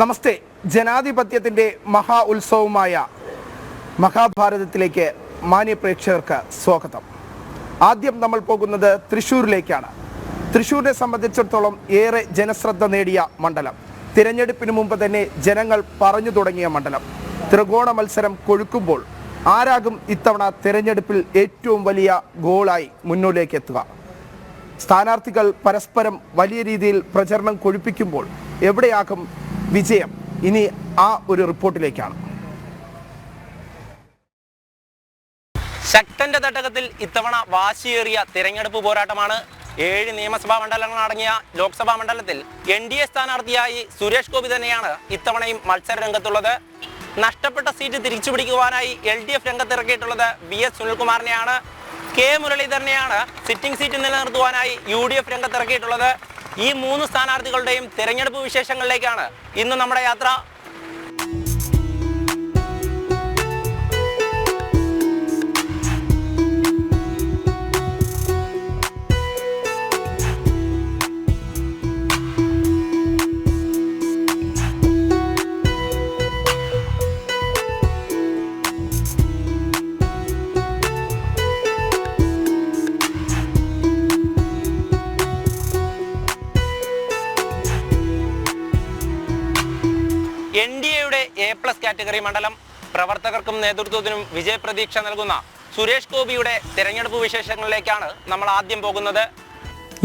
നമസ്തേ. ജനാധിപത്യത്തിന്റെ മഹാ ഉത്സവമായ മഹാഭാരതത്തിലേക്ക് മാന്യപ്രേക്ഷകർക്ക് സ്വാഗതം. ആദ്യം നമ്മൾ പോകുന്നത് തൃശ്ശൂരിലേക്കാണ് തൃശ്ശൂരിനെ സംബന്ധിച്ചിടത്തോളം ഏറെ ജനശ്രദ്ധ നേടിയ മണ്ഡലം. തിരഞ്ഞെടുപ്പിന് മുമ്പ് തന്നെ ജനങ്ങൾ പറഞ്ഞു തുടങ്ങിയ മണ്ഡലം. ത്രികോണ മത്സരം കൊഴുക്കുമ്പോൾ ആരാകും ഇത്തവണ തിരഞ്ഞെടുപ്പിൽ ഏറ്റവും വലിയ ഗോളായി മുന്നോട്ടേക്ക് എത്തുക സ്ഥാനാർത്ഥികൾ പരസ്പരം വലിയ രീതിയിൽ പ്രചരണം കൊഴുപ്പിക്കുമ്പോൾ എവിടെയാകും വിജയം? ഇനി ആ ഒരു റിപ്പോർട്ടിലേക്കാണ്. ശക്തന്റെ തട്ടകത്തിൽ ഇത്തവണ വാശിയേറിയ തിരഞ്ഞെടുപ്പ് പോരാട്ടമാണ്. ഏഴ് നിയമസഭാ മണ്ഡലങ്ങൾ അടങ്ങിയ ലോക്സഭാ മണ്ഡലത്തിൽ എൻ ഡി എ സ്ഥാനാർത്ഥിയായി സുരേഷ് ഗോപി തന്നെയാണ് ഇത്തവണയും മത്സര രംഗത്തുള്ളത്. നഷ്ടപ്പെട്ട സീറ്റ് തിരിച്ചുപിടിക്കുവാനായി എൽ ഡി എഫ് രംഗത്തിറക്കിയിട്ടുള്ളത് വി എസ് സുനിൽകുമാറിനെയാണ്. കെ മുരളീധരനെയാണ് സിറ്റിംഗ് സീറ്റ് നിലനിർത്തുവാനായി യു ഡി എഫ് രംഗത്തിറക്കിയിട്ടുള്ളത്. ഈ മൂന്ന് സ്ഥാനാർത്ഥികളുടെയും തെരഞ്ഞെടുപ്പ് വിശേഷങ്ങളിലേക്കാണ് ഇന്ന് നമ്മുടെ യാത്ര കാറ്റഗറി മണ്ഡലം. പ്രവർത്തകർക്കും നേതൃത്വത്തിനും വിജയപ്രതീക്ഷ നൽകുന്ന സുരേഷ് ഗോപിയുടെ തെരഞ്ഞെടുപ്പ് വിശേഷങ്ങളിലേക്കാണ് നമ്മൾ ആദ്യം പോകുന്നത്.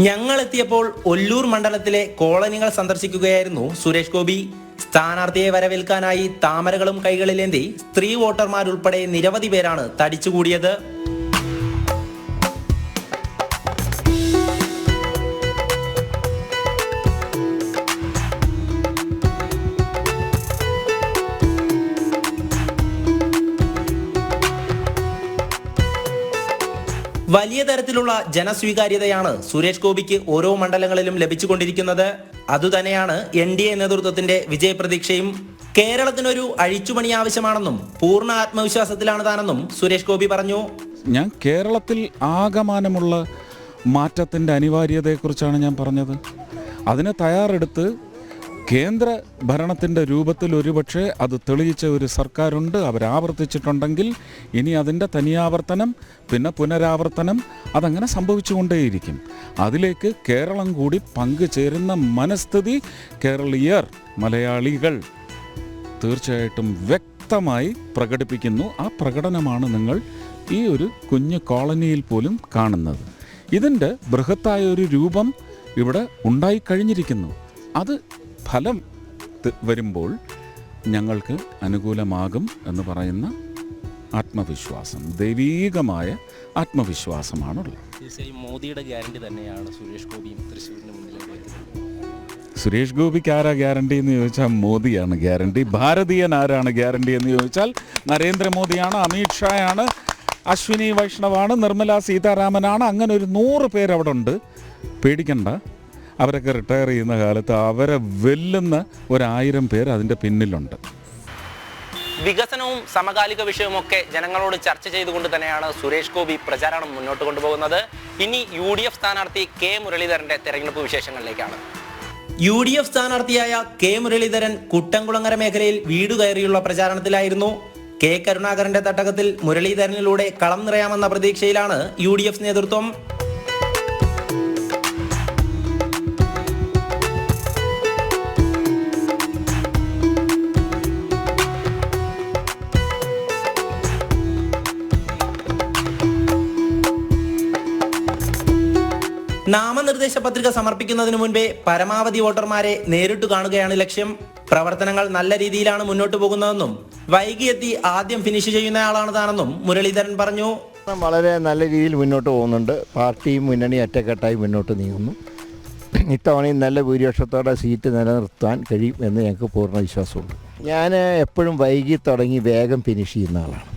ഞങ്ങൾ എത്തിയപ്പോൾ ഒല്ലൂർ മണ്ഡലത്തിലെ കോളനികൾ സന്ദർശിക്കുകയായിരുന്നു സുരേഷ് ഗോപി. സ്ഥാനാർത്ഥിയെ വരവേൽക്കാനായി താമരകളും കൈകളിലേന്തി സ്ത്രീ വോട്ടർമാരുൾപ്പെടെ നിരവധി പേരാണ് തടിച്ചുകൂടിയത്. വലിയ തരത്തിലുള്ള ജനസ്വീകാര്യതയാണ് സുരേഷ് ഗോപിക്ക് ഓരോ മണ്ഡലങ്ങളിലും ലഭിച്ചുകൊണ്ടിരിക്കുന്നത്. അതുതന്നെയാണ് എൻ ഡി എ നേതൃത്വത്തിന്റെ വിജയപ്രതീക്ഷയും. കേരളത്തിനൊരു അഴിച്ചുപണി ആവശ്യമാണെന്നും പൂർണ ആത്മവിശ്വാസത്തിലാണ് താനെന്നും സുരേഷ് ഗോപി പറഞ്ഞു. ഞാൻ കേരളത്തിൽ ആകമാനമുള്ള മാറ്റത്തിന്റെ അനിവാര്യതയെക്കുറിച്ചാണ് ഞാൻ പറഞ്ഞത്. അതിനെ തയ്യാറെടുത്ത് കേന്ദ്ര ഭരണത്തിന്റെ രൂപത്തിൽ ഒരുപക്ഷെ അത് തെളിയിച്ച ഒരു സർക്കാരുണ്ട് അവരാവർത്തിച്ചിട്ടുണ്ടെങ്കിൽ ഇനി അതിന്റെ തനിയാവർത്തനം പിന്നെ പുനരാവർത്തനം അതങ്ങനെ സംഭവിച്ചുകൊണ്ടേയിരിക്കും. അതിലേക്ക് കേരളം കൂടി പങ്കുചേരുന്ന മനസ്ഥിതി കേരളീയർ മലയാളികൾ തീർച്ചയായിട്ടും വ്യക്തമായി പ്രകടിപ്പിക്കുന്നു. ആ പ്രകടനമാണ് നിങ്ങൾ ഈ ഒരു കുഞ്ഞു കോളനിയിൽ പോലും കാണുന്നത്. ഇതിന്റെ ബൃഹത്തായ ഒരു രൂപം ഇവിടെ ഉണ്ടായിക്കഴിഞ്ഞിരിക്കുന്നു. അത് ഫലം വരുമ്പോൾ ഞങ്ങൾക്ക് അനുകൂലമാകും എന്ന് പറയുന്ന ആത്മവിശ്വാസം ദൈവീകമായ ആത്മവിശ്വാസമാണുള്ളത്. മോദിയുടെ ഗ്യാരണ്ടി തന്നെയാണ് സുരേഷ് ഗോപിയും തൃശ്ശൂരിന് മുന്നിലേക്ക് സുരേഷ് ഗോപിക്ക് ആരാ ഗ്യാരണ്ടി എന്ന് ചോദിച്ചാൽ മോദിയാണ് ഗ്യാരണ്ടി. ഭാരതീയൻ ആരാണ് ഗ്യാരണ്ടി എന്ന് ചോദിച്ചാൽ നരേന്ദ്രമോദിയാണ് അമിത് ഷായാണ് അശ്വിനി വൈഷ്ണവാണ് നിർമ്മല സീതാരാമനാണ്. അങ്ങനെ ഒരു നൂറ് പേരവിടെ ഉണ്ട് പേടിക്കണ്ട. അവരൊക്കെ റിട്ടയർ ചെയ്യുന്ന കാലത്ത് അവരെ വെല്ലുന്ന ഒരായിരം പേർ അതിന്റെ പിന്നിലുണ്ട്. വികസനവും സമകാലിക വിഷയവുമൊക്കെ ജനങ്ങളോട് ചർച്ച ചെയ്തുകൊണ്ട് തന്നെയാണ് സുരേഷ് ഗോപി പ്രചാരണം മുന്നോട്ട് കൊണ്ടുപോകുന്നത്. ഇനി യു ഡി എഫ് സ്ഥാനാർത്ഥി കെ മുരളീധരന്റെ തെരഞ്ഞെടുപ്പ് വിശേഷങ്ങളിലേക്കാണ്. യു ഡി എഫ് സ്ഥാനാർത്ഥിയായ കെ മുരളീധരൻ കുട്ടംകുളങ്ങര മേഖലയിൽ വീട് കയറിയുള്ള പ്രചാരണത്തിലായിരുന്നു. കെ കരുണാകരന്റെ തട്ടകത്തിൽ മുരളീധരനിലൂടെ കളം നിറയാമെന്ന പ്രതീക്ഷയിലാണ് യു ഡി എഫ് നേതൃത്വം. നാമനിർദ്ദേശ പത്രിക സമർപ്പിക്കുന്നതിന് മുൻപേ പരമാവധി വോട്ടർമാരെ നേരിട്ട് കാണുകയാണ് ലക്ഷ്യം. പ്രവർത്തനങ്ങൾ നല്ല രീതിയിലാണ് മുന്നോട്ട് പോകുന്നതെന്നും വൈകിയെത്തി ആദ്യം ഫിനിഷ് ചെയ്യുന്നയാളാണ് താനെന്നും മുരളീധരൻ പറഞ്ഞു. വളരെ നല്ല രീതിയിൽ മുന്നോട്ട് പോകുന്നുണ്ട്. പാർട്ടിയും മുന്നണി ഒറ്റക്കെട്ടായി മുന്നോട്ട് നീങ്ങുന്നു. ഇത്തവണയും നല്ല ഭൂരിപക്ഷത്തോടെ സീറ്റ് നിലനിർത്താൻ കഴിയും എന്ന് ഞങ്ങൾക്ക് പൂർണ വിശ്വാസമുണ്ട്. ഞാൻ എപ്പോഴും വൈകി തുടങ്ങി വേഗം ഫിനിഷ് ചെയ്യുന്ന ആളാണ്.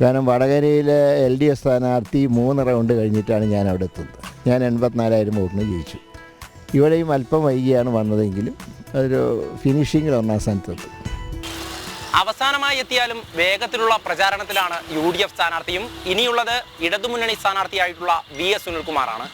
കാരണം വടകരയിലെ എൽ ഡി എഫ് സ്ഥാനാർത്ഥി മൂന്ന് റൗണ്ട് കഴിഞ്ഞിട്ടാണ് ഞാൻ അവിടെ എത്തുന്നത്. ഞാൻ എൺപത്തിനാലായിരം വോട്ടിന് ജയിച്ചു. ഇവിടെയും അല്പം വൈകിയാണ് വന്നതെങ്കിലും ഒരു ഫിനിഷിങ്ങിൽ ഒന്നാം സ്ഥാനത്തെത്തും. അവസാനമായി എത്തിയാലും വേഗത്തിലുള്ള പ്രചാരണത്തിലാണ് യു ഡി എഫ് സ്ഥാനാർത്ഥിയും ഇനിയുള്ളത് ഇടതുമുന്നണി സ്ഥാനാർത്ഥിയായിട്ടുള്ള വി എസ് സുനിൽകുമാറാണ്.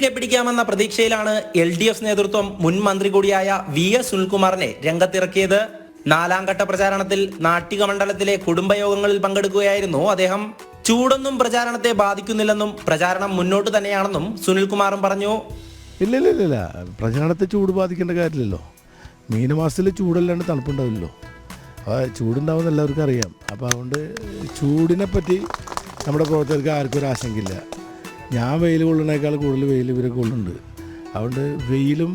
തിരികെ പിടിക്കാമെന്ന പ്രതീക്ഷയിലാണ് എൽ ഡി എഫ് നേതൃത്വം മുൻ മന്ത്രി കൂടിയായ വി എസ് സുനിൽകുമാറിനെ രംഗത്തിറക്കിയത്. നാലാം ഘട്ട പ്രചാരണത്തിൽ നാട്ടിക മണ്ഡലത്തിലെ കുടുംബയോഗങ്ങളിൽ പങ്കെടുക്കുകയായിരുന്നു അദ്ദേഹം. ചൂടൊന്നും പ്രചാരണത്തെ ബാധിക്കുന്നില്ലെന്നും പ്രചാരണം മുന്നോട്ട് തന്നെയാണെന്നും സുനിൽകുമാറും പറഞ്ഞു. ഇല്ല ഇല്ല ഇല്ല പ്രചാരണത്തെ ചൂട് ബാധിക്കേണ്ട കാര്യമില്ലല്ലോ. മീനമാസത്തിൽ ചൂടല്ലാണ്ട് തണുപ്പുണ്ടാവില്ലല്ലോ. അപ്പോൾ ചൂടുണ്ടാവുമെന്ന് എല്ലാവർക്കും അറിയാം. അപ്പോൾ അതുകൊണ്ട് ചൂടിനെ പറ്റി നമ്മുടെ പ്രവർത്തകർക്ക് ആർക്കും ഒരു ആശങ്കയില്ല. ഞാൻ വെയിൽ കൊള്ളുന്നേക്കാൾ കൂടുതൽ വെയിൽ ഇവരെ കൊള്ളുന്നുണ്ട്. അതുകൊണ്ട് വെയിലും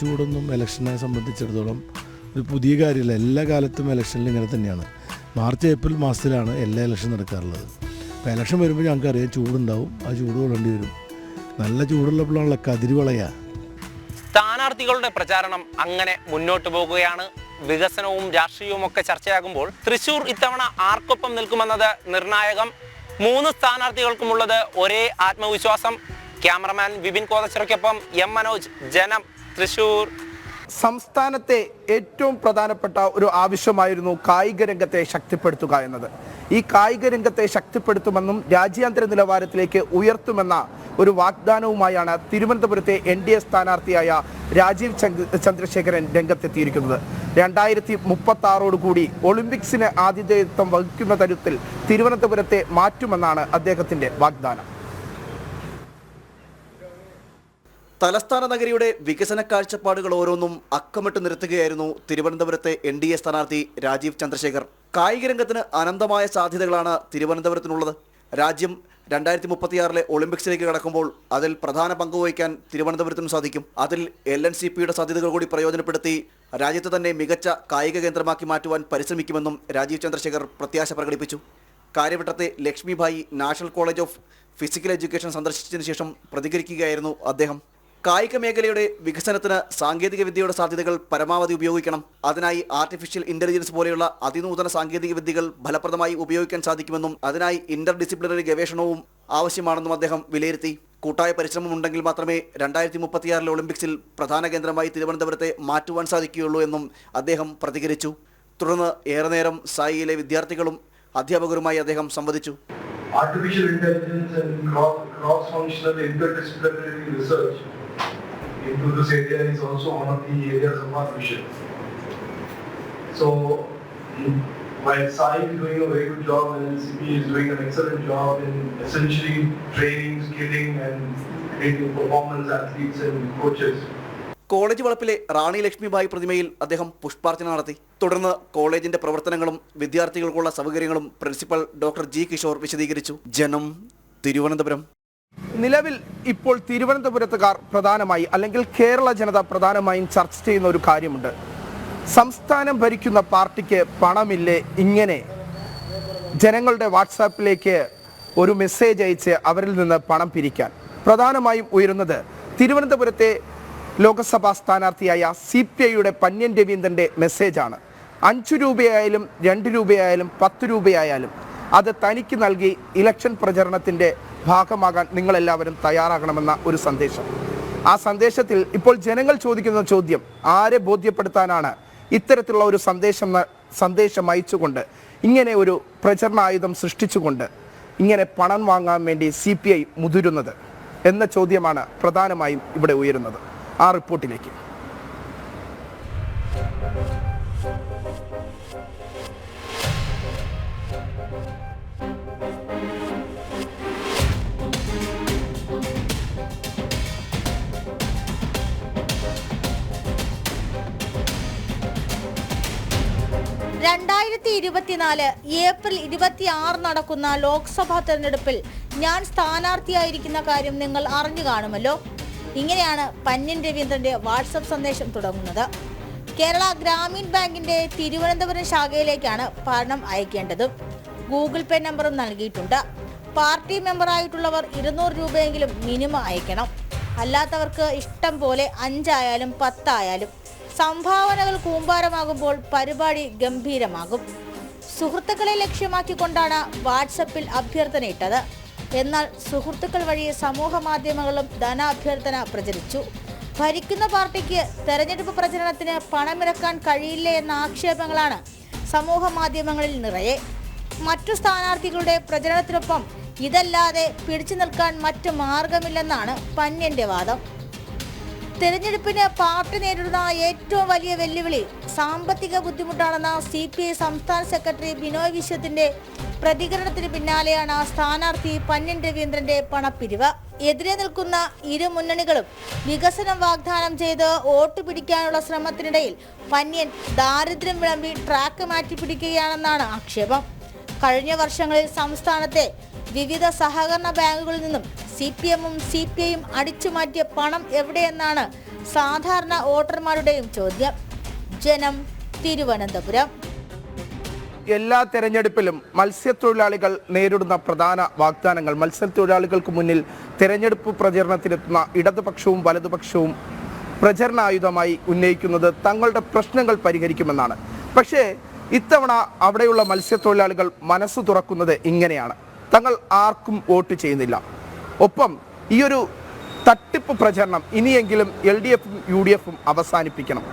ചൂടൊന്നും ഇലക്ഷനെ സംബന്ധിച്ചിടത്തോളം ഒരു പുതിയ കാര്യമില്ല. എല്ലാ കാലത്തും ഇലക്ഷനിൽ ഇങ്ങനെ തന്നെയാണ്. മാർച്ച് ഏപ്രിൽ മാസത്തിലാണ് എല്ലാ ഇലക്ഷൻ നടക്കാറുള്ളത്. അപ്പോൾ ഇലക്ഷൻ വരുമ്പോൾ ഞങ്ങൾക്കറിയാം ചൂടുണ്ടാവും. ആ ചൂട് കൊള്ളേണ്ടി വരും. നല്ല ചൂടുള്ളപ്പോഴാണല്ലോ കതിരി വളയുക. സ്ഥാനാർത്ഥികളുടെ പ്രചാരണം അങ്ങനെ മുന്നോട്ട് പോകുകയാണ്. വികസനവും രാഷ്ട്രീയവും ഒക്കെ ചർച്ചയാകുമ്പോൾ തൃശൂർ ഇത്തവണ ആർക്കൊപ്പം നിൽക്കുമെന്നത് നിർണായകം. മൂന്ന് സ്ഥാനാർത്ഥികൾക്കുമുള്ളത് ഒരേ ആത്മവിശ്വാസം. ക്യാമറമാൻ വിപിൻ കോതച്ചിറയ്ക്കൊപ്പം എം മനോജ്. ജനം തൃശൂർ. സംസ്ഥാനത്തെ ഏറ്റവും പ്രധാനപ്പെട്ട ഒരു ആവശ്യമായിരുന്നു കായിക രംഗത്തെ ശക്തിപ്പെടുത്തുക എന്നത്. ഈ കായിക രംഗത്തെ ശക്തിപ്പെടുത്തുമെന്നും രാജ്യാന്തര നിലവാരത്തിലേക്ക് ഉയർത്തുമെന്ന ഒരു വാഗ്ദാനവുമായാണ് തിരുവനന്തപുരത്തെ എൻ ഡി എ സ്ഥാനാർത്ഥിയായ രാജീവ് ചന്ദ്രശേഖരൻ രംഗത്തെത്തിയിരിക്കുന്നത്. രണ്ടായിരത്തി മുപ്പത്തി ആറോട് കൂടി ഒളിമ്പിക്സിന് ആതിഥേയത്വം വഹിക്കുന്ന തരത്തിൽ തിരുവനന്തപുരത്തെ മാറ്റുമെന്നാണ് അദ്ദേഹത്തിന്റെ വാഗ്ദാനം. തലസ്ഥാന നഗരിയുടെ വികസന കാഴ്ചപ്പാടുകൾ ഓരോന്നും അക്കമിട്ട് നിർത്തുകയായിരുന്നു തിരുവനന്തപുരത്തെ എൻ ഡി എ സ്ഥാനാർത്ഥി രാജീവ് ചന്ദ്രശേഖർ. കായിക രംഗത്തിന് അനന്തമായ സാധ്യതകളാണ് തിരുവനന്തപുരത്തിനുള്ളത്. രാജ്യം രണ്ടായിരത്തി മുപ്പത്തിയാറിലെ ഒളിമ്പിക്സിലേക്ക് കടക്കുമ്പോൾ അതിൽ പ്രധാന പങ്ക് വഹിക്കാൻ തിരുവനന്തപുരത്തിനും സാധിക്കും. അതിൽ എൽ എൻ സി പിയുടെ സാധ്യതകൾ കൂടി പ്രയോജനപ്പെടുത്തി രാജ്യത്തെ തന്നെ മികച്ച കായിക കേന്ദ്രമാക്കി മാറ്റുവാൻ പരിശ്രമിക്കുമെന്നും രാജീവ് ചന്ദ്രശേഖർ പ്രത്യാശ പ്രകടിപ്പിച്ചു. കാര്യവട്ടത്തെ Lakshmibai national college of physical education സന്ദർശിച്ചതിന് ശേഷം പ്രതികരിക്കുകയായിരുന്നു അദ്ദേഹം. കായിക മേഖലയുടെ വികസനത്തിന് സാങ്കേതിക വിദ്യയുടെ സാധ്യതകൾ പരമാവധി ഉപയോഗിക്കണം. അതിനായി ആർട്ടിഫിഷ്യൽ ഇന്റലിജൻസ് പോലെയുള്ള അതിനൂതന സാങ്കേതിക വിദ്യകൾ ഫലപ്രദമായി ഉപയോഗിക്കാൻ സാധിക്കുമെന്നും അതിനായി ഇന്റർ ഡിസിപ്ലിനറി ഗവേഷണവും ആവശ്യമാണെന്നും അദ്ദേഹം വിലയിരുത്തി. കൂട്ടായ പരിശ്രമം ഉണ്ടെങ്കിൽ മാത്രമേ രണ്ടായിരത്തി മുപ്പത്തിയാറിലെ ഒളിമ്പിക്സിൽ പ്രധാന കേന്ദ്രമായി തിരുവനന്തപുരത്തെ മാറ്റുവാൻ സാധിക്കുകയുള്ളൂ എന്നും അദ്ദേഹം പ്രതികരിച്ചു. തുടർന്ന് ഏറെ നേരം സായിയിലെ വിദ്യാർത്ഥികളും അധ്യാപകരുമായി അദ്ദേഹം സംവദിച്ചു. Artificial intelligence and cross functional inter interdisciplinary research into this area is also one of the areas of our mission. So, mm, while Sai is doing a very good job and NCP is doing an excellent job in essentially training, skilling and creating performance athletes and coaches, college വളപ്പിലെ Rani Lakshmibai പ്രതിമയിൽ അദ്ദേഹം പുഷ്പാർച്ചന നടത്തി തുടർന്ന് കോളേജിന്റെ പ്രവർത്തനങ്ങളും വിദ്യാർത്ഥികൾക്കുള്ള സൗകര്യങ്ങളും principal doctor G Kishore വിശദീകരിച്ചു ജനം തിരുവനന്തപുരം നിലവിൽ ഇപ്പോൾ തിരുവനന്തപുരത്തുകാർ പ്രധാനമായി അല്ലെങ്കിൽ കേരള ജനത പ്രധാനമായും ചർച്ച ചെയ്യുന്ന ഒരു കാര്യമുണ്ട്. സംസ്ഥാനം ഭരിക്കുന്ന പാർട്ടിക്ക് പണമില്ലേ ഇങ്ങനെ? ജനങ്ങളുടെ വാട്സാപ്പിലേക്ക് ഒരു മെസ്സേജ് അയച്ച് അവരിൽ നിന്ന് പണം പിരിക്കാൻ. പ്രധാനമായും ഉയരുന്നത് തിരുവനന്തപുരത്തെ ലോക്സഭാ സ്ഥാനാർത്ഥിയായ സി പി ഐയുടെ പന്യൻ രവീന്ദ്രന്റെ മെസ്സേജാണ്. അഞ്ചു രൂപയായാലും രണ്ട് രൂപയായാലും പത്ത് രൂപയായാലും അത് തനിക്ക് നൽകി ഇലക്ഷൻ പ്രചരണത്തിന്റെ ഭാഗമാകാൻ നിങ്ങളെല്ലാവരും തയ്യാറാകണമെന്ന ഒരു സന്ദേശം. ആ സന്ദേശത്തിൽ ഇപ്പോൾ ജനങ്ങൾ ചോദിക്കുന്ന ചോദ്യം ആരെ ബോധ്യപ്പെടുത്താനാണ് ഇത്തരത്തിലുള്ള ഒരു സന്ദേശം സന്ദേശം അയച്ചുകൊണ്ട് ഇങ്ങനെ ഒരു പ്രചരണ ആയുധം സൃഷ്ടിച്ചുകൊണ്ട് ഇങ്ങനെ പണം വാങ്ങാൻ വേണ്ടി സി പി ഐ മുതിരുന്നത് എന്ന ചോദ്യമാണ് പ്രധാനമായും ഇവിടെ ഉയരുന്നത്. ആ റിപ്പോർട്ടിലേക്ക്. രണ്ടായിരത്തി ഇരുപത്തിനാല് ഏപ്രിൽ ഇരുപത്തിയാറ് നടക്കുന്ന ലോക്സഭാ തെരഞ്ഞെടുപ്പിൽ ഞാൻ സ്ഥാനാർത്ഥിയായിരിക്കുന്ന കാര്യം നിങ്ങൾ അറിഞ്ഞു കാണുമല്ലോ. ഇങ്ങനെയാണ് പന്യൻ രവീന്ദ്രന്റെ വാട്സപ്പ് സന്ദേശം തുടങ്ങുന്നത്. കേരള ഗ്രാമീൺ ബാങ്കിന്റെ തിരുവനന്തപുരം ശാഖയിലേക്കാണ് പണം അയക്കേണ്ടത്. ഗൂഗിൾ പേ നമ്പറും നൽകിയിട്ടുണ്ട്. പാർട്ടി മെമ്പറായിട്ടുള്ളവർ ഇരുന്നൂറ് രൂപയെങ്കിലും മിനിമം അയക്കണം. അല്ലാത്തവർക്ക് ഇഷ്ടം പോലെ അഞ്ചായാലും പത്തായാലും സംഭാവനകൾ കൂമ്പാരമാകുമ്പോൾ പരിപാടി ഗംഭീരമാകും. സുഹൃത്തുക്കളെ ലക്ഷ്യമാക്കിക്കൊണ്ടാണ് വാട്സപ്പിൽ അഭ്യർത്ഥനയിട്ടത്. എന്നാൽ സുഹൃത്തുക്കൾ വഴി സമൂഹ മാധ്യമങ്ങളും ധനാഭ്യർത്ഥന പ്രചരിച്ചു. ഭരിക്കുന്ന പാർട്ടിക്ക് തെരഞ്ഞെടുപ്പ് പ്രചരണത്തിന് പണമിറക്കാൻ കഴിയില്ല എന്ന ആക്ഷേപങ്ങളാണ് സമൂഹ മാധ്യമങ്ങളിൽ നിറയെ. മറ്റു സ്ഥാനാർത്ഥികളുടെ പ്രചരണത്തിനൊപ്പം ഇതല്ലാതെ പിടിച്ചു നിൽക്കാൻ മറ്റു മാർഗമില്ലെന്നാണ് പന്യന്റെ വാദം. തെരഞ്ഞെടുപ്പിന് പാർട്ടി നേരിടുന്ന ഏറ്റവും വലിയ വെല്ലുവിളി സാമ്പത്തിക ബുദ്ധിമുട്ടാണെന്ന സി പി ഐ സംസ്ഥാന സെക്രട്ടറി ബിനോയ് വിശ്വത്തിന്റെ പ്രതികരണത്തിന് പിന്നാലെയാണ് സ്ഥാനാർത്ഥി പന്നൻ രവീന്ദ്രന്റെ പണപ്പിരിവ്. എതിരെ നിൽക്കുന്ന ഇരു മുന്നണികളും വികസനം വാഗ്ദാനം ചെയ്ത് വോട്ട് പിടിക്കാനുള്ള ശ്രമത്തിനിടയിൽ പന്യൻ ദാരിദ്ര്യം വിളമ്പി ട്രാക്ക് മാറ്റി പിടിക്കുകയാണെന്നാണ് ആക്ഷേപം. കഴിഞ്ഞ വർഷങ്ങളിൽ സംസ്ഥാനത്തെ വിവിധ സഹകരണ ബാങ്കുകളിൽ നിന്നും സി പി എമ്മും സി പി ഐയും അടിച്ചുമാറ്റിയ പണം എവിടെയെന്നാണ് സാധാരണ വോട്ടർമാരുടെയും ചോദ്യം. ജനം തിരുവനന്തപുരം. എല്ലാ തെരഞ്ഞെടുപ്പിലും മത്സ്യത്തൊഴിലാളികൾ നേരിടുന്ന പ്രധാന വാഗ്ദാനങ്ങൾ മത്സ്യത്തൊഴിലാളികൾക്ക് മുന്നിൽ തെരഞ്ഞെടുപ്പ് പ്രചരണത്തിനെത്തുന്ന ഇടതുപക്ഷവും വലതുപക്ഷവും പ്രചരണായുധമായി ഉന്നയിക്കുന്നത് തങ്ങളുടെ പ്രശ്നങ്ങൾ പരിഹരിക്കുമെന്നാണ്. പക്ഷേ ഇത്തവണ അവിടെയുള്ള മത്സ്യത്തൊഴിലാളികൾ മനസ്സ് തുറക്കുന്നത് ഇങ്ങനെയാണ്. തങ്ങൾ ആർക്കും വോട്ട് ചെയ്യുന്നില്ല. ഒപ്പം ഈ ഒരു തട്ടിപ്പ് പ്രചരണം ഇനിയെങ്കിലും എൽ ഡി എഫും യു ഡി എഫും അവസാനിപ്പിക്കണം.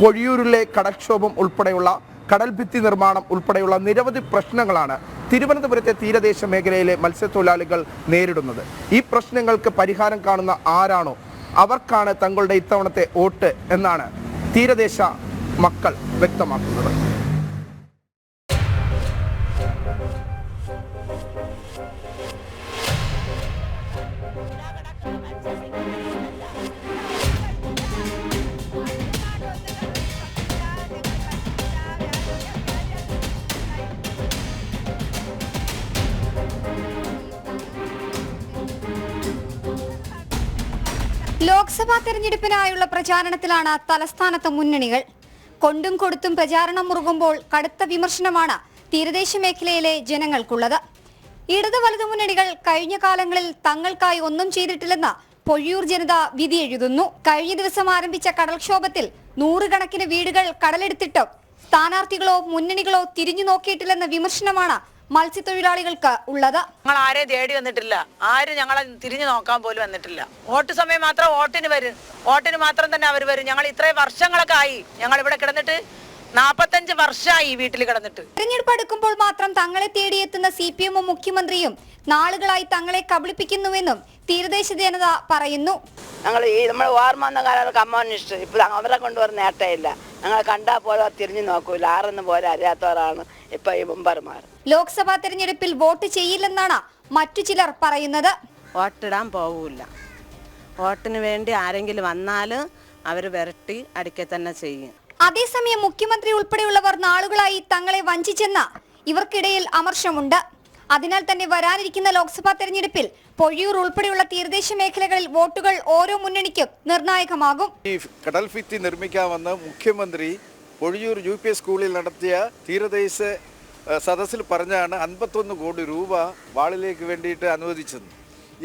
പൊഴിയൂരിലെ കടക്ഷോഭം ഉൾപ്പെടെയുള്ള കടൽഭിത്തി നിർമ്മാണം ഉൾപ്പെടെയുള്ള നിരവധി പ്രശ്നങ്ങളാണ് തിരുവനന്തപുരത്തെ തീരദേശ മേഖലയിലെ മത്സ്യത്തൊഴിലാളികൾ നേരിടുന്നത്. ഈ പ്രശ്നങ്ങൾക്ക് പരിഹാരം കാണുന്ന ആരാണോ? അവർക്കാണ് തങ്ങളുടെ ഇത്തവണത്തെ വോട്ട് എന്നാണ് തീരദേശ മക്കൾ വ്യക്തമാക്കുന്നത്. ലോക്സഭാ തെരഞ്ഞെടുപ്പിനായുള്ള പ്രചാരണത്തിലാണ് തലസ്ഥാനത്ത് മുന്നണികൾ. കൊണ്ടും കൊടുത്തും പ്രചാരണം മുറുകുമ്പോൾ കടുത്ത വിമർശനമാണ് തീരദേശ മേഖലയിലെ ജനങ്ങൾക്കുള്ളത്. ഇടതു വലതു മുന്നണികൾ കഴിഞ്ഞ കാലങ്ങളിൽ തങ്ങൾക്കായി ഒന്നും ചെയ്തിട്ടില്ലെന്ന് പൊഴിയൂർ ജനത വിധി എഴുതുന്നു. കഴിഞ്ഞ ദിവസം ആരംഭിച്ച കടൽക്ഷോഭത്തിൽ നൂറുകണക്കിന് വീടുകൾ കടലെടുത്തിട്ടും സ്ഥാനാർത്ഥികളോ മുന്നണികളോ തിരിഞ്ഞു നോക്കിയിട്ടില്ലെന്ന വിമർശനമാണ് മത്സ്യത്തൊഴിലാളികൾക്ക് ഉള്ളത്? ഞങ്ങൾ ആരെ തേടി വന്നിട്ടില്ല. ആരും ഞങ്ങളെ തിരിഞ്ഞു നോക്കാൻ പോലും വന്നിട്ടില്ല. വോട്ട് സമയം മാത്രം വോട്ടിന് വരും. വോട്ടിന് മാത്രം തന്നെ അവർ വരും. ഞങ്ങൾ ഇത്രയും വർഷങ്ങളൊക്കെ ആയി ഞങ്ങൾ ഇവിടെ കിടന്നിട്ട് നാപ്പത്തഞ്ച് വർഷമായി ഈ വീട്ടിൽ കിടന്നിട്ട്. തെരഞ്ഞെടുപ്പ് അടുക്കുമ്പോൾ മാത്രം തങ്ങളെ തേടിയെത്തുന്ന സി പി എമ്മും മുഖ്യമന്ത്രിയും നാളുകളായി തങ്ങളെ കബളിപ്പിക്കുന്നുവെന്നും തീരദേശ ജനത പറയുന്നു. ഞങ്ങൾ ഈ നമ്മൾ ഓർമ്മ വന്ന കാലം കമ്മ്യൂണിസ്റ്റ് ഇപ്പൊ അവരെ കൊണ്ടുവരുന്ന നേട്ടമില്ല ഞങ്ങൾ കണ്ടാൽ പോലെ തിരിഞ്ഞു നോക്കൂല. ആറെന്ന് പോലെ അറിയാത്തവരാണ് ഇപ്പൊ ഈ മുമ്പർമാർ ലോക്സഭാ തെരഞ്ഞെടുപ്പിൽ വോട്ട് ചെയ്യില്ലെന്നാണ് മറ്റു ചിലർ പറയുന്നത്. വോട്ടിടാൻ പോകൂല വോട്ടിന് വേണ്ടി ആരെങ്കിലും വന്നാൽ അവർ വിരട്ടി അടിക്കെ തന്നെ ചെയ്യും. അതേസമയം മുഖ്യമന്ത്രി ഉൾപ്പെടെയുള്ളവർ നാളുകളായി തങ്ങളെ വഞ്ചിച്ചെന്ന ഇവർക്കിടയിൽ അമർഷമുണ്ട്. അതിനാൽ തന്നെ വരാനിരിക്കുന്ന ലോക്സഭാ തെരഞ്ഞെടുപ്പിൽ പൊഴിയൂർ ഉൾപ്പെടെയുള്ള തീരദേശ മേഖലകളിൽ വോട്ടുകൾ ഓരോ മുന്നണിക്കും നിർണായകമാകും. ഈ കടൽ ഭിത്തി നിർമ്മിക്കാമെന്ന് മുഖ്യമന്ത്രി പൊഴിയൂർ യു പി സ്കൂളിൽ നടത്തിയ തീരദേശ സദസ്സിൽ പറഞ്ഞാണ് അൻപത്തൊന്ന് കോടി രൂപ വാളിലേക്ക് വേണ്ടിയിട്ട് അനുവദിച്ചത്.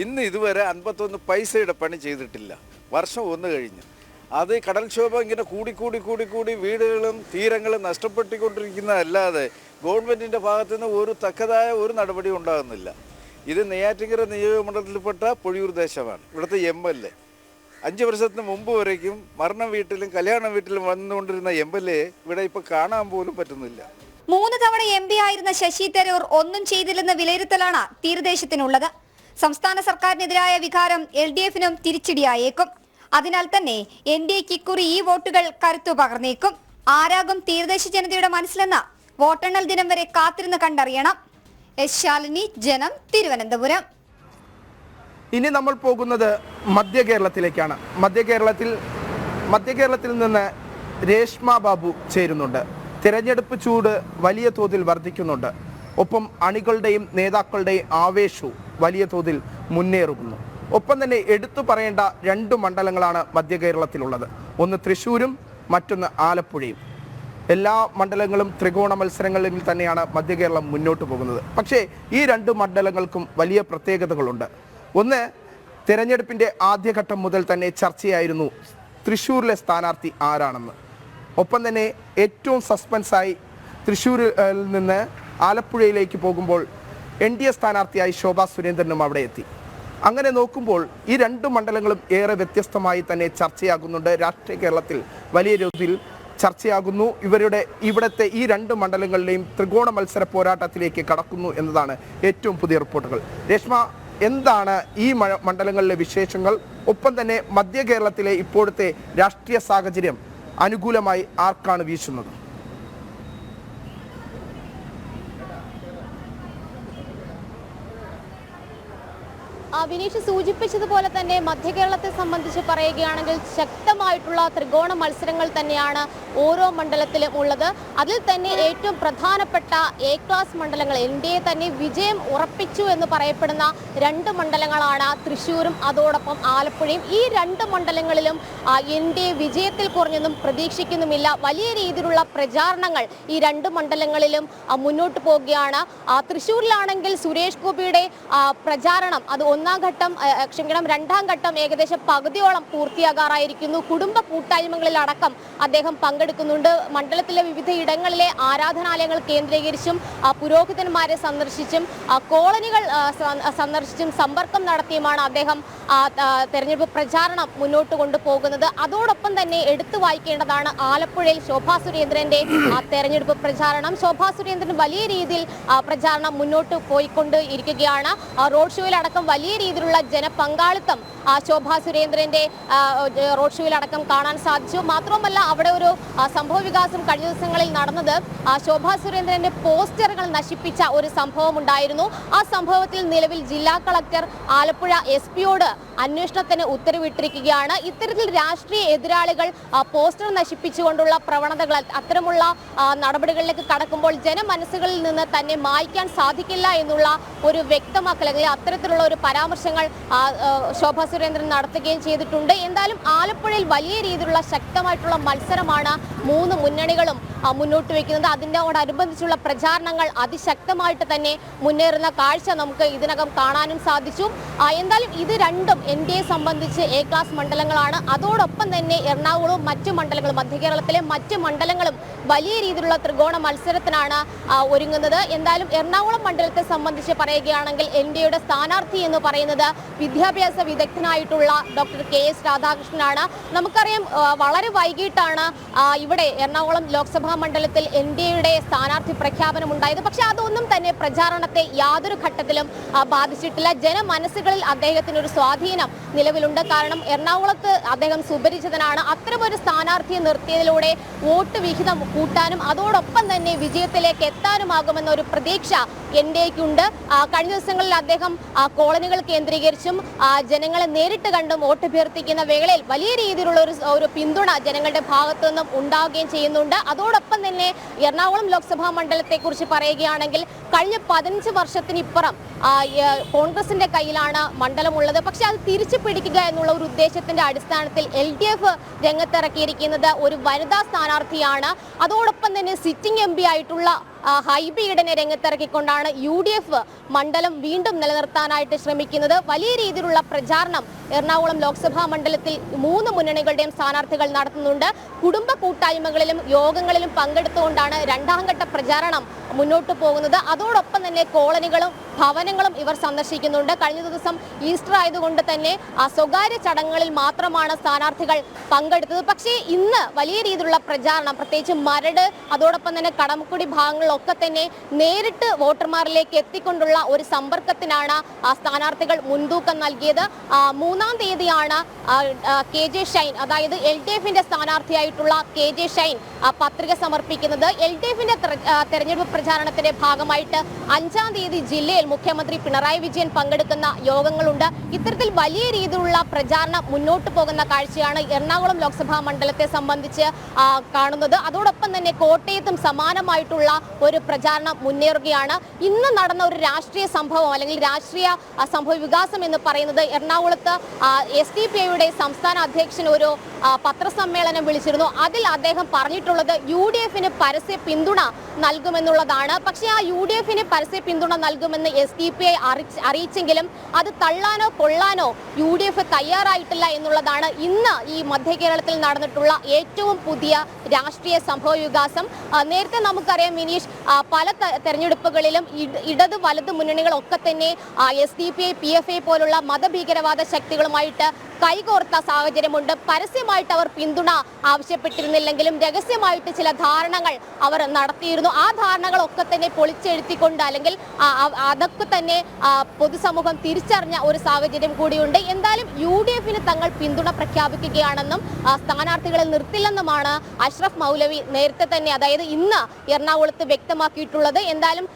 ഇന്ന് ഇതുവരെ അൻപത്തൊന്ന് പൈസയുടെ പണി ചെയ്തിട്ടില്ല. വർഷം ഒന്ന് കഴിഞ്ഞു. അത് കടൽക്ഷോഭം ഇങ്ങനെ കൂടി കൂടി കൂടി കൂടി വീടുകളും തീരങ്ങളും നഷ്ടപ്പെട്ടുകൊണ്ടിരിക്കുന്നതല്ലാതെ ഗവൺമെന്റിന്റെ ഭാഗത്തു നിന്ന് ഒരു തക്കതായ ഒരു നടപടി ഉണ്ടാകുന്നില്ല. ഇത് നെയ്യാറ്റിങ്കര നിയോജകമണ്ഡലത്തിൽപ്പെട്ട പൊഴിയൂർ ദേശമാണ്. ഇവിടുത്തെ എം എൽ എ. അഞ്ച് വർഷത്തിന് മുമ്പ് വരയ്ക്കും മരണ വീട്ടിലും കല്യാണ വീട്ടിലും വന്നുകൊണ്ടിരുന്ന എം എൽ എ ഇവിടെ ഇപ്പോൾ കാണാൻ പോലും പറ്റുന്നില്ല. മൂന്ന് തവണ എം പി ആയിരുന്ന ശശി തരൂർ ഒന്നും ചെയ്തില്ലെന്ന വിലയിരുത്തലാണ് തീരദേശത്തിനുള്ളത്. സംസ്ഥാന സർക്കാരിനെതിരായ വികാരം എൽ ഡി എഫിനും തിരിച്ചടിയായേക്കും. അതിനാൽ തന്നെ എൻ ഡി എക്ക് ഇക്കുറി ഈ വോട്ടുകൾ കരുത്തു പകർന്നേക്കും. ആരാകും തീരദേശ ജനതയുടെ മനസ്സിലെന്ന് വോട്ടെണ്ണൽ ദിനം വരെ കാത്തിരുന്ന് കണ്ടറിയണം. എസ് ശാലിനി ജനം തിരുവനന്തപുരം. ഇനി നമ്മൾ പോകുന്നത് മധ്യ കേരളത്തിലേക്കാണ്. മധ്യ കേരളത്തിൽ മധ്യ കേരളത്തിൽ നിന്ന് രേഷ്മ ബാബു ചേരുന്നുണ്ട്. തിരഞ്ഞെടുപ്പ് ചൂട് വലിയ തോതിൽ വർദ്ധിക്കുന്നുണ്ട്. ഒപ്പം അണികളുടെയും നേതാക്കളുടെയും ആവേശവും വലിയ തോതിൽ മുന്നേറുന്നു. ഒപ്പം തന്നെ എടുത്തു പറയേണ്ട രണ്ട് മണ്ഡലങ്ങളാണ് മധ്യ കേരളത്തിലുള്ളത്. ഒന്ന് തൃശ്ശൂരും മറ്റൊന്ന് ആലപ്പുഴയും. എല്ലാ മണ്ഡലങ്ങളും ത്രികോണ മത്സരങ്ങളിൽ തന്നെയാണ് മധ്യ കേരളം മുന്നോട്ട് പോകുന്നത്. പക്ഷേ ഈ രണ്ട് മണ്ഡലങ്ങൾക്കും വലിയ പ്രത്യേകതകളുണ്ട്. ഒന്ന് തിരഞ്ഞെടുപ്പിന്റെ ആദ്യഘട്ടം മുതൽ തന്നെ ചർച്ചയായിരുന്നു തൃശ്ശൂരിലെ സ്ഥാനാർത്ഥി ആരാണെന്ന്. ഒപ്പം തന്നെ ഏറ്റവും സസ്പെൻസായി തൃശ്ശൂരിൽ നിന്ന് ആലപ്പുഴയിലേക്ക് പോകുമ്പോൾ എൻ ഡി എ സ്ഥാനാർത്ഥിയായി ശോഭാ സുരേന്ദ്രനും അവിടെ എത്തി. അങ്ങനെ നോക്കുമ്പോൾ ഈ രണ്ട് മണ്ഡലങ്ങളും ഏറെ വ്യത്യസ്തമായി തന്നെ ചർച്ചയാകുന്നുണ്ട്. രാഷ്ട്രീയ കേരളത്തിൽ വലിയ രീതിയിൽ ചർച്ചയാകുന്നു. ഇവരുടെ ഇവിടുത്തെ ഈ രണ്ട് മണ്ഡലങ്ങളിലെയും ത്രികോണ മത്സര പോരാട്ടത്തിലേക്ക് കടക്കുന്നു എന്നതാണ് ഏറ്റവും പുതിയ റിപ്പോർട്ടുകൾ. രേഷ്മ എന്താണ് ഈ മണ്ഡലങ്ങളിലെ വിശേഷങ്ങൾ? ഒപ്പം തന്നെ മധ്യ കേരളത്തിലെ ഇപ്പോഴത്തെ രാഷ്ട്രീയ സാഹചര്യം അനുകൂലമായി ആർക്കാണ് വീശുന്നത്? വിനീഷ് സൂചിപ്പിച്ചതുപോലെ തന്നെ മധ്യകേരളത്തെ സംബന്ധിച്ച് പറയുകയാണെങ്കിൽ ശക്തമായിട്ടുള്ള ത്രികോണ മത്സരങ്ങൾ തന്നെയാണ് ഓരോ മണ്ഡലത്തിലും ഉള്ളത്. അതിൽ തന്നെ ഏറ്റവും പ്രധാനപ്പെട്ട എ ക്ലാസ് മണ്ഡലങ്ങൾ എൻ ഡി എ തന്നെ വിജയം ഉറപ്പിച്ചു എന്ന് പറയപ്പെടുന്ന രണ്ട് മണ്ഡലങ്ങളാണ് തൃശ്ശൂരും അതോടൊപ്പം ആലപ്പുഴയും. ഈ രണ്ട് മണ്ഡലങ്ങളിലും എൻ ഡി എ വിജയത്തിൽ കുറഞ്ഞൊന്നും പ്രതീക്ഷിക്കുന്നുമില്ല. വലിയ രീതിയിലുള്ള പ്രചാരണങ്ങൾ ഈ രണ്ട് മണ്ഡലങ്ങളിലും മുന്നോട്ട് പോവുകയാണ്. ആ, തൃശ്ശൂരിലാണെങ്കിൽ സുരേഷ് ഗോപിയുടെ പ്രചാരണം അത് ഒന്നാം ഘട്ടം ക്ഷമിക്കണം രണ്ടാം ഘട്ടം ഏകദേശം പകുതിയോളം പൂർത്തിയാകാറായിരിക്കുന്നു. കുടുംബ കൂട്ടായ്മകളിലടക്കം അദ്ദേഹം പങ്കെടുക്കുന്നുണ്ട്. മണ്ഡലത്തിലെ വിവിധ ഇടങ്ങളിലെ ആരാധനാലയങ്ങൾ കേന്ദ്രീകരിച്ചും പുരോഹിതന്മാരെ സന്ദർശിച്ചും കോളനികൾ സന്ദർശിച്ചും സമ്പർക്കം നടത്തിയുമാണ് അദ്ദേഹം തെരഞ്ഞെടുപ്പ് പ്രചാരണം മുന്നോട്ട് കൊണ്ടുപോകുന്നത്. അതോടൊപ്പം തന്നെ എടുത്തു വായിക്കേണ്ടതാണ് ആലപ്പുഴയിൽ ശോഭാ സുരേന്ദ്രന്റെ തെരഞ്ഞെടുപ്പ് പ്രചാരണം. ശോഭാ സുരേന്ദ്രൻ വലിയ രീതിയിൽ പ്രചാരണം മുന്നോട്ട് പോയിക്കൊണ്ട് ഇരിക്കുകയാണ് റോഡ് ഷോയിലടക്കം വലിയ രീതിയിലുള്ള ജനപങ്കാളിത്തം ശോഭാ സുരേന്ദ്രന്റെ റോഡ് ഷോയിൽ ഷോയിലടക്കം കാണാൻ സാധിച്ചു. മാത്രവുമല്ല അവിടെ ഒരു സംഭവ വികാസം കഴിഞ്ഞ ദിവസങ്ങളിൽ നടന്നത് ശോഭാ സുരേന്ദ്രന്റെ പോസ്റ്ററുകൾ നശിപ്പിച്ച ഒരു സംഭവം ഉണ്ടായിരുന്നു. ആ സംഭവത്തിൽ നിലവിൽ ജില്ലാ കളക്ടർ ആലപ്പുഴ എസ് പിയോട് അന്വേഷണത്തിന് ഉത്തരവിട്ടിരിക്കുകയാണ്. ഇത്തരത്തിൽ രാഷ്ട്രീയ എതിരാളികൾ പോസ്റ്റർ നശിപ്പിച്ചുകൊണ്ടുള്ള പ്രവണതകൾ അത്തരമുള്ള നടപടികളിലേക്ക് കടക്കുമ്പോൾ ജനമനസ്സുകളിൽ നിന്ന് തന്നെ മായ്ക്കാൻ സാധിക്കില്ല എന്നുള്ള ഒരു വ്യക്തമാക്കൽ അല്ലെങ്കിൽ അത്തരത്തിലുള്ള ഒരു പരാമർശങ്ങൾ ശോഭാ സുരേന്ദ്രൻ നടത്തുകയും ചെയ്തിട്ടുണ്ട്. എന്തായാലും ആലപ്പുഴയിൽ വലിയ രീതിയിലുള്ള ശക്തമായിട്ടുള്ള മത്സരമാണ് മൂന്ന് മുന്നണികളും മുന്നോട്ട് വയ്ക്കുന്നത് അതിനോടനുബന്ധിച്ചുള്ള പ്രചാരണങ്ങൾ അതിശക്തമായിട്ട് തന്നെ മുന്നേറുന്ന കാഴ്ച നമുക്ക് ഇതിനകം കാണാനും സാധിച്ചു. എന്തായാലും ഇത് രണ്ടും എൻ ഡി എ സംബന്ധിച്ച് എ ക്ലാസ് മണ്ഡലങ്ങളാണ്. അതോടൊപ്പം തന്നെ എറണാകുളവും മറ്റു മണ്ഡലങ്ങളും മധ്യകേരളത്തിലെ മറ്റ് മണ്ഡലങ്ങളും വലിയ രീതിയിലുള്ള ത്രികോണ മത്സരത്തിനാണ് ഒരുങ്ങുന്നത്. എന്തായാലും എറണാകുളം മണ്ഡലത്തെ സംബന്ധിച്ച് പറയുകയാണെങ്കിൽ എൻ ഡി എയുടെ സ്ഥാനാർത്ഥി എന്ന് പറയുന്നത് വിദ്യാഭ്യാസ വിദഗ്ധനായിട്ടുള്ള ഡോക്ടർ കെ എസ് രാധാകൃഷ്ണനാണ്. നമുക്കറിയാം വളരെ വൈകിട്ടാണ് ഇവിടെ എറണാകുളം ലോക്സഭാ മണ്ഡലത്തിൽ എൻ ഡി എയുടെ സ്ഥാനാർത്ഥി പ്രഖ്യാപനം ഉണ്ടായത്. പക്ഷെ അതൊന്നും തന്നെ പ്രചാരണത്തെ യാതൊരു ഘട്ടത്തിലും ബാധിച്ചിട്ടില്ല. ജനമനസ്സുകളിൽ അദ്ദേഹത്തിന് ഒരു സ്വാധീനം നിലവിലുണ്ട്. കാരണം എറണാകുളത്ത് അദ്ദേഹം സുപരിചിതനാണ്. അത്തരമൊരു സ്ഥാനാർത്ഥിയെ നിർത്തിയതിലൂടെ വോട്ട് വിഹിതം കൂട്ടാനും അതോടൊപ്പം തന്നെ വിജയത്തിലേക്ക് എത്താനുമാകുമെന്ന ഒരു പ്രതീക്ഷ എൻ ഡി എക്കുണ്ട് കഴിഞ്ഞ ദിവസങ്ങളിൽ അദ്ദേഹം കോളനികൾ കേന്ദ്രീകരിച്ചും ജനങ്ങളെ നേരിട്ട് കണ്ടും വോട്ട് അഭ്യർത്ഥിക്കുന്ന വേളയിൽ വലിയ രീതിയിലുള്ള ഒരു ഒരു പിന്തുണ ജനങ്ങളുടെ ഭാഗത്തു നിന്നും ഉണ്ടാവുകയും ചെയ്യുന്നുണ്ട്. അതോടൊപ്പം തന്നെ എറണാകുളം ലോക്സഭാ മണ്ഡലത്തെ കുറിച്ച് പറയുകയാണെങ്കിൽ കഴിഞ്ഞ പതിനഞ്ച് വർഷത്തിനിപ്പുറം കോൺഗ്രസിന്റെ കയ്യിലാണ് മണ്ഡലമുള്ളത്. പക്ഷെ അത് തിരിച്ചു പിടിക്കുക എന്നുള്ള ഒരു ഉദ്ദേശത്തിന്റെ അടിസ്ഥാനത്തിൽ എൽ ഡി എഫ് രംഗത്തിറക്കിയിരിക്കുന്നത് ഒരു വനിതാ സ്ഥാനാർത്ഥിയാണ്. അതോടൊപ്പം തന്നെ സിറ്റിംഗ് എം ആയിട്ടുള്ള ആ, ഹൈബി ഈഡനെ രംഗത്തിറക്കിക്കൊണ്ടാണ് യു ഡി എഫ് മണ്ഡലം വീണ്ടും നിലനിർത്താനായിട്ട് ശ്രമിക്കുന്നത്. വലിയ രീതിയിലുള്ള പ്രചാരണം എറണാകുളം ലോക്സഭാ മണ്ഡലത്തിൽ മൂന്ന് മുന്നണികളുടെയും സ്ഥാനാർത്ഥികൾ നടത്തുന്നുണ്ട്. കുടുംബ കൂട്ടായ്മകളിലും യോഗങ്ങളിലും പങ്കെടുത്തുകൊണ്ടാണ് രണ്ടാം ഘട്ട പ്രചാരണം മുന്നോട്ട് പോകുന്നത്. അതോടൊപ്പം തന്നെ കോളനികളും ഭവനങ്ങളും ഇവർ സന്ദർശിക്കുന്നുണ്ട്. കഴിഞ്ഞ ദിവസം ഈസ്റ്റർ ആയതുകൊണ്ട് തന്നെ സ്വകാര്യ ചടങ്ങുകളിൽ മാത്രമാണ് സ്ഥാനാർത്ഥികൾ പങ്കെടുത്തത്. പക്ഷേ ഇന്ന് വലിയ രീതിയിലുള്ള പ്രചാരണം പ്രത്യേകിച്ച് മരട് അതോടൊപ്പം തന്നെ കടമക്കുടി ഭാഗങ്ങളിലൊക്കെ തന്നെ നേരിട്ട് വോട്ടർമാരിലേക്ക് എത്തിക്കൊണ്ടുള്ള ഒരു സമ്പർക്കത്തിനാണ് സ്ഥാനാർത്ഥികൾ മുൻതൂക്കം നൽകിയത്. മൂന്നാം തീയതിയാണ് കെ ജെ ഷൈൻ അതായത് എൽ ഡി എഫിന്റെ സ്ഥാനാർത്ഥിയായിട്ടുള്ള കെ ജെ ഷൈൻ പത്രിക സമർപ്പിക്കുന്നത്. എൽ ഡി എഫിന്റെ തെരഞ്ഞെടുപ്പ് പ്രചാരണത്തിന്റെ ഭാഗമായിട്ട് അഞ്ചാം തീയതി ജില്ലയിൽ മുഖ്യമന്ത്രി പിണറായി വിജയൻ പങ്കെടുക്കുന്ന യോഗങ്ങളുണ്ട്. ഇത്തരത്തിൽ വലിയ രീതിയിലുള്ള പ്രചാരണം മുന്നോട്ട് പോകുന്ന കാഴ്ചയാണ് എറണാകുളം ലോക്സഭാ മണ്ഡലത്തെ സംബന്ധിച്ച് കാണുന്നത്. അതോടൊപ്പം തന്നെ കോട്ടയത്തും സമാനമായിട്ടുള്ള ഒരു പ്രചാരണം മുന്നേറുകയാണ്. ഇന്ന് നടന്ന ഒരു രാഷ്ട്രീയ സംഭവം അല്ലെങ്കിൽ രാഷ്ട്രീയ സംഭവ വികാസം എന്ന് പറയുന്നത് എറണാകുളത്ത് എസ് ഡി പി ഐയുടെ സംസ്ഥാന അധ്യക്ഷൻ ഒരു പത്രസമ്മേളനം വിളിച്ചിരുന്നു. അതിൽ അദ്ദേഹം പറഞ്ഞിട്ടുള്ളത് യു ഡി എഫിന് പരസ്യ പിന്തുണ നൽകുമെന്നുള്ളതാണ്. പക്ഷേ ആ യു ഡി എഫിന് പരസ്യ പിന്തുണ നൽകുമെന്ന് എസ് ഡി പി ഐ അറിയിച്ചെങ്കിലും അത് തള്ളാനോ കൊള്ളാനോ യു ഡി എഫ് തയ്യാറായിട്ടില്ല എന്നുള്ളതാണ് ഇന്ന് ഈ മധ്യ കേരളത്തിൽ നടന്നിട്ടുള്ള ഏറ്റവും പുതിയ രാഷ്ട്രീയ സംഭവ വികാസം. നേരത്തെ നമുക്കറിയാം വിനീഷ് ആ, പല തെരഞ്ഞെടുപ്പുകളിലും ഇട- ഇടത് വലത് മുന്നണികളൊക്കെ തന്നെ S D P I P F I പോലുള്ള മതഭീകരവാദ ശക്തികളുമായിട്ട് കൈകോർത്ത സാഹചര്യമുണ്ട്. പരസ്യമായിട്ട് അവർ പിന്തുണ ആവശ്യപ്പെട്ടിരുന്നില്ലെങ്കിലും രഹസ്യമായിട്ട് ചില ധാരണകൾ അവർ നടത്തിയിരുന്നു. ആ ധാരണകളൊക്കെ തന്നെ പൊളിച്ചെഴുത്തിക്കൊണ്ട് അല്ലെങ്കിൽ അതൊക്കെ തന്നെ പൊതുസമൂഹം തിരിച്ചറിഞ്ഞ ഒരു സാഹചര്യം കൂടിയുണ്ട്. എന്തായാലും യു ഡി എഫിന് തങ്ങൾ പിന്തുണ പ്രഖ്യാപിക്കുകയാണെന്നും സ്ഥാനാർത്ഥികളെ നിർത്തില്ലെന്നുമാണ് അഷ്റഫ് മൗലവി നേരത്തെ തന്നെ അതായത് ഇന്ന് എറണാകുളത്ത് വ്യക്തമാക്കിയിട്ടുള്ളത്. എന്തായാലും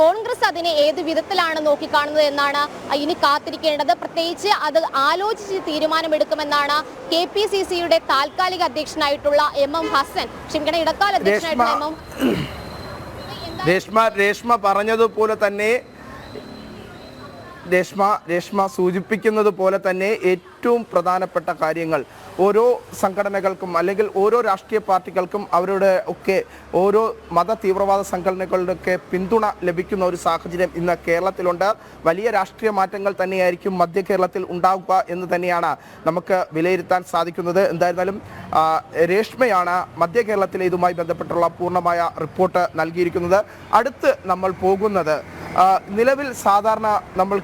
കോൺഗ്രസ് അതിനെ ഏത് വിധത്തിലാണ് നോക്കിക്കാണുന്നത് എന്നാണ് ഇനി കാത്തിരിക്കേണ്ടത്. പ്രത്യേകിച്ച് അത് ആലോചിച്ച് തീരുമാനമെടുക്കുമെന്നാണ് കെ പി സി സിയുടെ താൽക്കാലിക അധ്യക്ഷനായിട്ടുള്ള എം എം ഹസൻ. ക്ഷമിക്കണം ഇടക്കാല അധ്യക്ഷനായിട്ടുള്ള എം എം രേഷ്മ രേഷ്മ പറഞ്ഞതുപോലെ തന്നെ രേഷ്മ രേഷ്മ സൂചിപ്പിക്കുന്നത് പോലെ തന്നെ ഏറ്റവും പ്രധാനപ്പെട്ട കാര്യങ്ങൾ ഓരോ സംഘടനകൾക്കും അല്ലെങ്കിൽ ഓരോ രാഷ്ട്രീയ പാർട്ടികൾക്കും അവരുടെ ഒക്കെ ഓരോ മത തീവ്രവാദ സംഘടനകളുടെയൊക്കെ പിന്തുണ ലഭിക്കുന്ന ഒരു സാഹചര്യം ഇന്ന് കേരളത്തിലുണ്ട്. വലിയ രാഷ്ട്രീയ മാറ്റങ്ങൾ തന്നെയായിരിക്കും മധ്യ കേരളത്തിൽ ഉണ്ടാവുക എന്ന് തന്നെയാണ് നമുക്ക് വിലയിരുത്താൻ സാധിക്കുന്നത്. എന്തായിരുന്നാലും രേഷ്മയാണ് മധ്യ കേരളത്തിലെ ഇതുമായി ബന്ധപ്പെട്ടുള്ള പൂർണമായ റിപ്പോർട്ട് നൽകിയിരിക്കുന്നത്. അടുത്ത് നമ്മൾ പോകുന്നത് നിലവിൽ സാധാരണ നമ്മൾ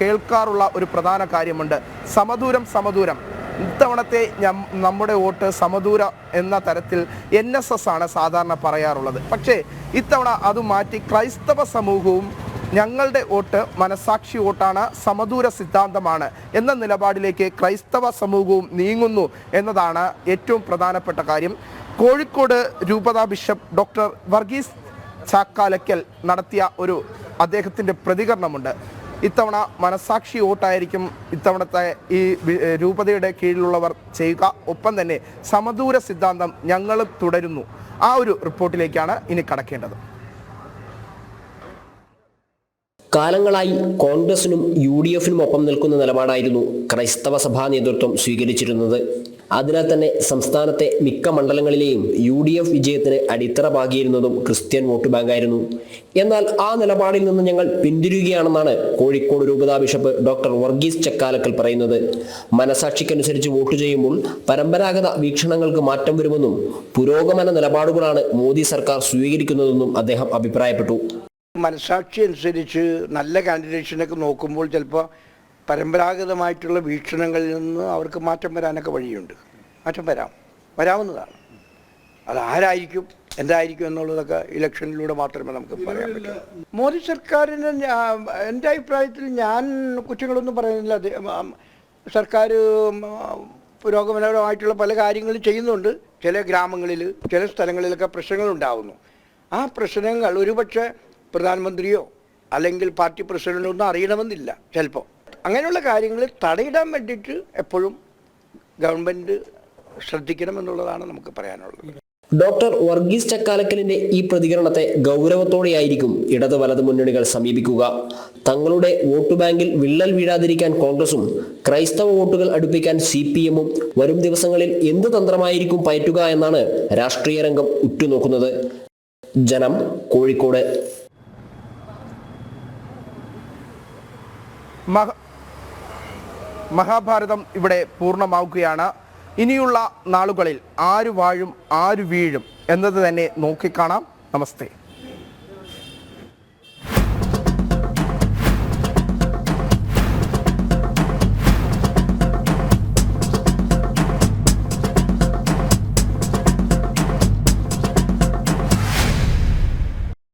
കേൾക്കാറുള്ള ഒരു പ്രധാന കാര്യമുണ്ട്. സമദൂരം സമദൂരം. ഇത്തവണത്തെ നമ്മുടെ വോട്ട് സമദൂര എന്ന തരത്തിൽ എൻ എസ് എസ് ആണ് സാധാരണ പറയാറുള്ളത്. പക്ഷേ ഇത്തവണ അത് മാറ്റി ക്രൈസ്തവ സമൂഹവും ഞങ്ങളുടെ വോട്ട് മനസാക്ഷി വോട്ടാണ് സമദൂര സിദ്ധാന്തമാണ് എന്ന നിലപാടിലേക്ക് ക്രൈസ്തവ സമൂഹവും നീങ്ങുന്നു എന്നതാണ് ഏറ്റവും പ്രധാനപ്പെട്ട കാര്യം. കോഴിക്കോട് രൂപതാ ബിഷപ്പ് ഡോക്ടർ വർഗീസ് ചാക്കാലക്കൽ നടത്തിയ ഒരു അദ്ദേഹത്തിന്റെ പ്രതികരണമുണ്ട്. ഇത്തവണ മനസാക്ഷി വോട്ടായിരിക്കും ഇത്തവണത്തെ ഈ രൂപതയുടെ കീഴിലുള്ളവർ ചെയ്യുക. ഒപ്പം തന്നെ സമദൂര സിദ്ധാന്തം ഞങ്ങൾ തുടരുന്നു. ആ ഒരു റിപ്പോർട്ടിലേക്കാണ് ഇനി കടക്കേണ്ടത്. കാലങ്ങളായി കോൺഗ്രസിനും യു ഡി എഫിനും ഒപ്പം നിൽക്കുന്ന നിലപാടായിരുന്നു ക്രൈസ്തവ സഭാ നേതൃത്വം സ്വീകരിച്ചിരുന്നത്. അതിനാൽ തന്നെ സംസ്ഥാനത്തെ മിക്ക മണ്ഡലങ്ങളിലെയും യു ഡി എഫ് വിജയത്തിന് അടിത്തറ പാകിയിരുന്നതും ക്രിസ്ത്യൻ വോട്ട് ബാങ്കായിരുന്നു. എന്നാൽ ആ നിലപാടിൽ നിന്ന് ഞങ്ങൾ പിന്തിരിയുകയാണെന്നാണ് കോഴിക്കോട് രൂപതാ ബിഷപ്പ് ഡോക്ടർ വർഗീസ് ചക്കാലക്കൽ പറയുന്നത്. മനസാക്ഷിക്കനുസരിച്ച് വോട്ട് ചെയ്യുമ്പോൾ പരമ്പരാഗത വീക്ഷണങ്ങൾക്ക് മാറ്റം വരുമെന്നും പുരോഗമന നിലപാടുകളാണ് മോദി സർക്കാർ സ്വീകരിക്കുന്നതെന്നും അദ്ദേഹം അഭിപ്രായപ്പെട്ടു. മനസാക്ഷി അനുസരിച്ച് നല്ല കാൻഡിഡേറ്റ്സിനൊക്കെ നോക്കുമ്പോൾ ചിലപ്പോൾ പരമ്പരാഗതമായിട്ടുള്ള വീക്ഷണങ്ങളിൽ നിന്ന് അവർക്ക് മാറ്റം വരാനൊക്കെ വഴിയുണ്ട്. മാറ്റം വരാം. വരാവുന്നതാണ്. അത് ആരായിരിക്കും എന്തായിരിക്കും എന്നുള്ളതൊക്കെ ഇലക്ഷനിലൂടെ മാത്രമേ നമുക്ക് പറയാൻ പറ്റൂ. മോദി സർക്കാരിന് എന്റെ അഭിപ്രായത്തിൽ ഞാൻ കുറ്റങ്ങളൊന്നും പറയുന്നില്ല. സർക്കാർ പുരോഗമനപരമായിട്ടുള്ള പല കാര്യങ്ങളും ചെയ്യുന്നുണ്ട്. ചില ഗ്രാമങ്ങളിൽ ചില സ്ഥലങ്ങളിലൊക്കെ പ്രശ്നങ്ങൾ ഉണ്ടാവുന്നു ആ പ്രശ്നങ്ങൾ ഒരുപക്ഷെ പ്രധാനമന്ത്രിയോ അല്ലെങ്കിൽ പാർട്ടി പ്രസിഡന്റോ ഒന്നും അറിയണമെന്നില്ല ചിലപ്പോൾ. അങ്ങനെയുള്ള കാര്യങ്ങൾ തടയിടാൻ വേണ്ടിയിട്ട് എപ്പോഴും ഗവൺമെന്റ് ശ്രദ്ധിക്കണം എന്നുള്ളതാണ് നമുക്ക് പറയാനുള്ളത്. ഡോക്ടർ വർഗീസ് ചക്കാലക്കലിന്റെ ഈ പ്രതികരണത്തെ ഗൗരവത്തോടെയായിരിക്കും ഇടത് വലത് മുന്നണികൾ സമീപിക്കുക. തങ്ങളുടെ വോട്ട് ബാങ്കിൽ വിള്ളൽ വീഴാതിരിക്കാൻ കോൺഗ്രസും ക്രൈസ്തവ വോട്ടുകൾ അടുപ്പിക്കാൻ സി പി എമ്മും വരും ദിവസങ്ങളിൽ എന്ത് തന്ത്രമായിരിക്കും പയറ്റുക എന്നാണ് രാഷ്ട്രീയ രംഗം ഉറ്റുനോക്കുന്നത്. ജനം കോഴിക്കോട്. മഹാഭാരതം ഇവിടെ പൂർണമാവുകയാണ്. ഇനിയുള്ള നാളുകളിൽ ആര് വാഴും ആര് വീഴും എന്നത് തന്നെ നോക്കിക്കാണാം. നമസ്തേ.